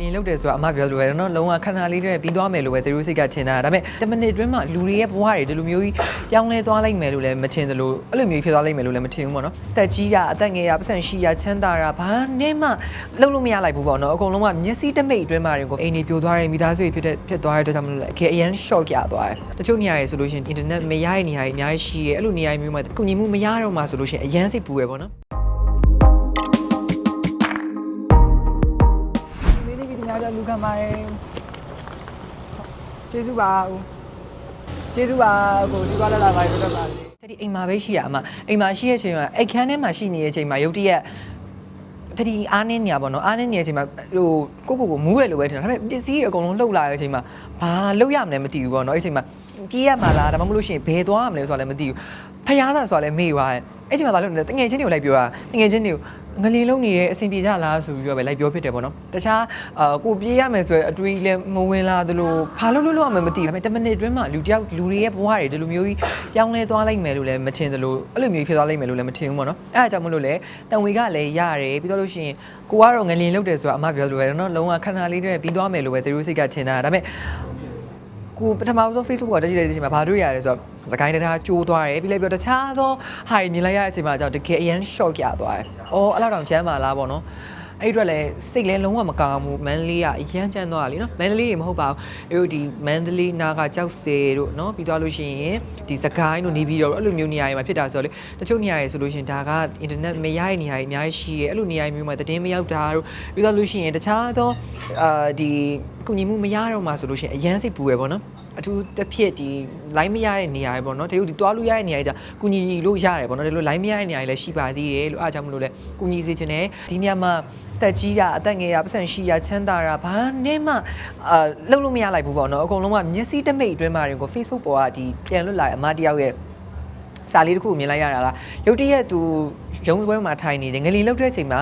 လင်လောက်တယ်ဆိုတော့အမပြောလို့ပဲနော်လုံးဝခဏလေးတည်းပြီးသွားမယ်လို့ပဲဇီရိုစိတ်ကထင်တာဒါပေမဲ့10မိနစ်အတွင်းမှာလူတွေရဲ့ဘဝတွေဒီလိုမျိုးကြီးပြောင်းလဲသွားလိုက်မယ်လို့လည်းမထင်သလိုအဲ့လိုမျိုးဖြစ်သွားလိုက်မယ်လို့လည်းမထင်ဘူးပေါ့နော်တက်ကြီးတာအသက်ငယ်တာပတ်စံရှိတာချမ်းသာတာဘာနဲ့မှလုံးလို့မရလိုက်ဘူးပေါ့နော်အကုန်လုံးကမျက်စိတမိတ်အတွင်းမှာတွေကိုအိမ်နေပြိုသွားတယ်မိသားစုတွေဖြစ်တဲ့ဖြစ်သွားတဲ့အတွက်ကြောင့်မလို့လည်းအကယ်အရန် shock ရသွားတယ်တချို့နေရာတွေဆိုလို့ရှိရင် internet မရတဲ့နေရာတွေအများကြီးရှိတယ်အဲ့လိုနေရာမျိုးမှာကုညီမှုမရတော့မှဆိုလို့ရှိရင်အရန်စိတ်ပူရယ်ပေါ့နော် မင်းလေးပြည်များတော့လူခံပါတယ်ကျေးဇူးပါဦးကျေးဇူးပါကိုဒီကွာလာလာပါရတော့ပါလေတတိအိမ်မှာပဲရှိရအမအိမ်မှာရှိတဲ့အချိန်မှာအိတ်ခမ်းထဲမှာရှိနေတဲ့အချိန်မှာရုတ်တရက်တတိအားနည်းနေရပါတော့အားနည်းနေတဲ့အချိန်မှာဟိုကိုကိုကိုမူးရလို့ပဲထင်တာဒါပေမဲ့ပစ္စည်းအကုန်လုံးလှုပ်လာတဲ့အချိန်မှာဘာလှုပ်ရမလဲမသိဘူးပေါ့နော်အဲ့အချိန်မှာပြေးရမှာလားဒါမှမဟုတ်လို့ရှိရင်ဘယ်သွားရမလဲဆိုတာလည်းမသိဘူးဖျားစားဆိုတာလည်းမေ့သွားတယ်အဲ့အချိန်မှာဘာလို့လဲတငယ်ချင်းတွေကိုလိုက်ပြောတာတငယ်ချင်းတွေကို ငလင်လုံးနေတဲ့အဆင်ပြေကြလားဆိုပြီးတော့ပဲလိုက်ပြောဖြစ်တယ်ပေါ့နော်တခြားအာကိုပြေးရမယ်ဆိုရယ်အတွေးလည်းမဝင်လာသလိုဘာလို့လို့လို့ရမယ်မသိဘူးဒါပေမဲ့10မိနစ်အတွင်းမှာလူတယောက်လူတွေရဲ့ဘဝတွေဒီလိုမျိုးကြီးပြောင်းလဲသွားလိုက်မယ်လို့လည်းမထင်သလိုအဲ့လိုမျိုးဖြစ်သွားလိုက်မယ်လို့လည်းမထင်ဘူးပေါ့နော်အဲ့ဒါကြောင့်မလို့လေတန်ဝေကလည်းရတယ်ပြီးတော့လို့ရှိရင်ကိုကတော့ငလင်လုတ်တယ်ဆိုတာအမပြောလို့ပဲနော်လုံးဝခဏလေးတည်းပြီးသွားမယ်လို့ပဲဇေရိုစိတ်ကထင်တာဒါပေမဲ့ ကိုပထမဆုံး Facebook ကတက်ကြည့်လိုက်တဲ့အချိန်မှာဘာတွေ့ရလဲဆိုတော့စကိုင်းတရားကျိုးသွားတယ်ပြီးလိုက်ပြီးတော့တခြားသောဟာတွေမြင်လိုက်ရတဲ့အချိန်မှာကျတော့တကယ်အရန် shock ရသွားတယ်။အော်အဲ့လောက်တောင်ချမ်းပါလားပေါ့နော်။ အဲ့ဒီအတွက်လည်းစိတ်လည်းလုံးဝမကောင်းဘူးမန်လေးကအရန်ချမ်းသွားတာလीနော်မန်လေးတွေမဟုတ်ပါဘူး။အဲ့ဒီမန်လေးနာကကြောက်စဲတို့နော်ပြီးတော့လို့ရှိရင်ဒီစကိုင်းတို့နေပြီးတော့အဲ့လိုမျိုးနေရာတွေမှာဖြစ်တာဆိုတော့လေတချို့နေရာတွေဆိုလို့ရှိရင်ဒါက internet မရတဲ့နေရာတွေအများကြီးရှိတယ်အဲ့လိုနေရာမျိုးမှာသတင်းမရောက်တာတို့ပြီးတော့လို့ရှိရင်တခြားသောအာဒီကုညီမှုမရတော့မှဆိုလို့ရှိရင်အရန်စိတ်ပူရယ်ပေါ့နော် အထူးတစ်ဖြစ်ဒီ line မရတဲ့နေရာတွေပေါ့နော်တကယ်လို့ဒီတွားလို့ရတဲ့နေရာတွေじゃကုညီလို့ရတယ်ပေါ့နော်တကယ်လို့ line မရတဲ့နေရာတွေလည်းရှိပါသေးတယ်လို့အားကြောင့်မလို့လဲကုညီစေချင်တယ်ဒီနေရာမှာတက်ကြီးတာအသက်ငယ်တာပတ်စံရှိတာချမ်းသာတာဘာနဲ့မှအာလုံးလို့မရလိုက်ဘူးပေါ့နော်အကုန်လုံးကမျက်စိတမိတ်အတွင်းမှာတွေကို Facebook ပေါ်ကဒီပြန်လွတ်လာတဲ့အမတယောက်ရဲ့စာလေးတစ်ခုကိုမြင်လိုက်ရတာလားရုတ်တရက်သူရုံးပွဲမှာထိုင်နေတယ်ငလီလောက်တဲ့အချိန်မှာ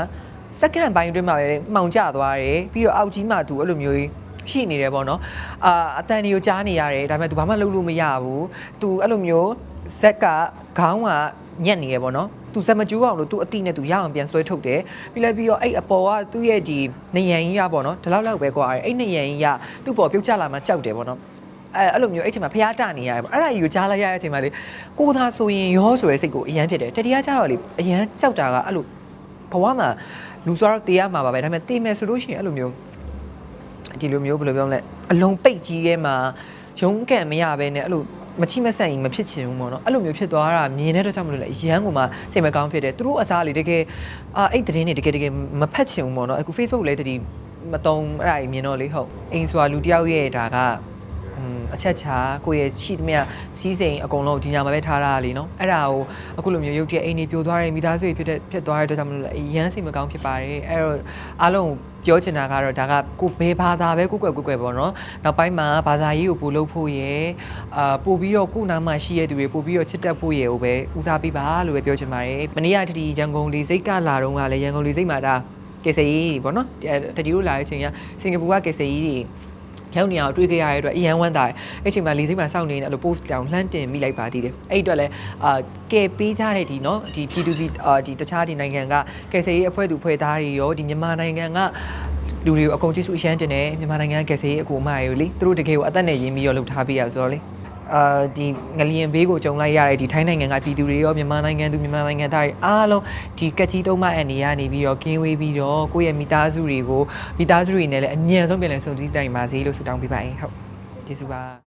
စက္ကန့်ပိုင်းအတွင်းမှာပဲမှောင်ကျသွားတယ်ပြီးတော့အောက်ကြီးမှာသူအဲ့လိုမျိုးကြီး ရှိနေတယ်ပေါ့နော်အာအတန်တွေကိုကြားနေရတယ်ဒါပေမဲ့ तू ဘာမှလုပ်လို့မရဘူး तू အဲ့လိုမျိုးဇက်ကခေါင်းကညက်နေရပေါ့နော်သူစက်မကျူးအောင်လို့သူအတိနဲ့သူရအောင်ပြန်ဆွဲထုတ်တယ်ပြီးလိုက်ပြီးတော့အဲ့အပေါ်ကသူ့ရဲ့ဒီနေရန်ကြီးရပေါ့နော်ဒီလောက်လောက်ပဲကွာအဲ့နေရန်ကြီးရသူ့ပေါ်ပြုတ်ချလာမှကြောက်တယ်ပေါ့နော်အဲ့အဲ့လိုမျိုးအဲ့ချိန်မှာဖျားတနေရတယ်ပေါ့အဲ့ဒါကြီးကိုကြားလိုက်ရတဲ့အချိန်မှာလေကိုသာဆိုရင်ရောဆိုတဲ့စိတ်ကိုအရန်ဖြစ်တယ်တတိယကြတော့လေအရန်ကြောက်တာကအဲ့လိုဘဝမှာလူစွာတော့တေးရမှာပါပဲဒါပေမဲ့တေးမယ်ဆိုလို့ရှိရင်အဲ့လိုမျိုး ဒီလိုမျိုးဘယ်လိုပြောမလဲအလုံးပိတ်ကြီးထဲမှာရုံးကန်မရဘဲနဲ့အဲ့လိုမချိမဆန့်ရင်မဖြစ်ချင်ဘူးပေါ့နော်အဲ့လိုမျိုးဖြစ်သွားတာမြင်တဲ့တော့ကြောင့်မလို့လေအရန်ကိုမှစိတ်မကောင်းဖြစ်တယ်သူတို့အစားလေတကယ်အာအဲ့သတင်းတွေတကယ်တကယ်မဖတ်ချင်ဘူးပေါ့နော်အခု Facebook လည်းတတိမတုံအဲ့ဒါကြီးမြင်တော့လေဟုတ်အိမ်ဆိုတာလူတစ်ယောက်ရဲ့ဒါကอืม အချက်ချာကိုယ့်ရဲ့ရှိသမျှစီးစိမ်အကုန်လုံးဒီညာမှာပဲထားတာလေနော်အဲ့ဒါကိုအခုလိုမျိုးရုပ်တရက်အိမ်နေပြိုသွားတယ်မိသားစုတွေဖြစ်တဲ့ဖြစ်သွားတဲ့အတွက်ကြောင့်မလို့လဲအရန်စိတ်မကောင်းဖြစ်ပါတယ်အဲ့တော့အားလုံးပြောချင်တာကတော့ဒါကကိုဘယ်ဘာသာပဲကိုကွယ်ကိုကွယ်ပေါ့နော်နောက်ပိုင်းမှာဘာသာရေးကိုပို့လို့ဖို့ရယ်အာပို့ပြီးတော့ကိုနားမှာရှိရတဲ့သူတွေပို့ပြီးတော့ချစ်တတ်ဖို့ရယ်ကိုပဲဦးစားပေးပါလို့ပဲပြောချင်ပါတယ်မနေ့ကတတိရန်ကုန်လေစိတ်ကလာတော့ကလည်းရန်ကုန်လေစိတ်မှာဒါကေဆေးကြီးပေါ့နော်တတိတို့လာတဲ့အချိန်ကစင်ကာပူကကေဆေးကြီးတွေ ရောက်နေအောင်တွေ့ကြရတဲ့အတွက်အရန်ဝမ်းသာတယ်အဲ့ချိန်မှာလီစိတ်မှာစောင့်နေတယ်အဲ့လို post တောင်လှမ်းတင်မိလိုက်ပါသေးတယ်အဲ့အတွက်လည်းအာကဲပေးကြတဲ့ဒီနော်ဒီ P2P အာဒီတခြားဒီနိုင်ငံကကယ်ဆယ်ရေးအဖွဲ့သူဖွဲ့သားတွေရောဒီမြန်မာနိုင်ငံကလူတွေကိုအကုန်ကျေးဇူးအရန်တင်တယ်မြန်မာနိုင်ငံကယ်ဆယ်ရေးအကူအမတွေလေသူတို့တကယ်ကိုအသက်နဲ့ရင်းပြီးတော့လှုပ်ထားပေးရဆိုတော့လေ အာဒီငလျင်ဘေးကိုကြုံလိုက်ရတဲ့ဒီထိုင်းနိုင်ငံကပြည်သူတွေရောမြန်မာနိုင်ငံသူမြန်မာနိုင်ငံသားတွေအားလုံးဒီကက်ကြီးတုံးမအန်နေရနေပြီးတော့ကင်းဝေးပြီးတော့ကိုယ့်ရဲ့မိသားစုတွေကိုမိသားစုတွေနဲ့လည်းအမြန်ဆုံးပြန်လည်ဆုံစည်းနိုင်ပါစေလို့ဆုတောင်းပေးပါရင်ဟုတ်ကျေးဇူးပါ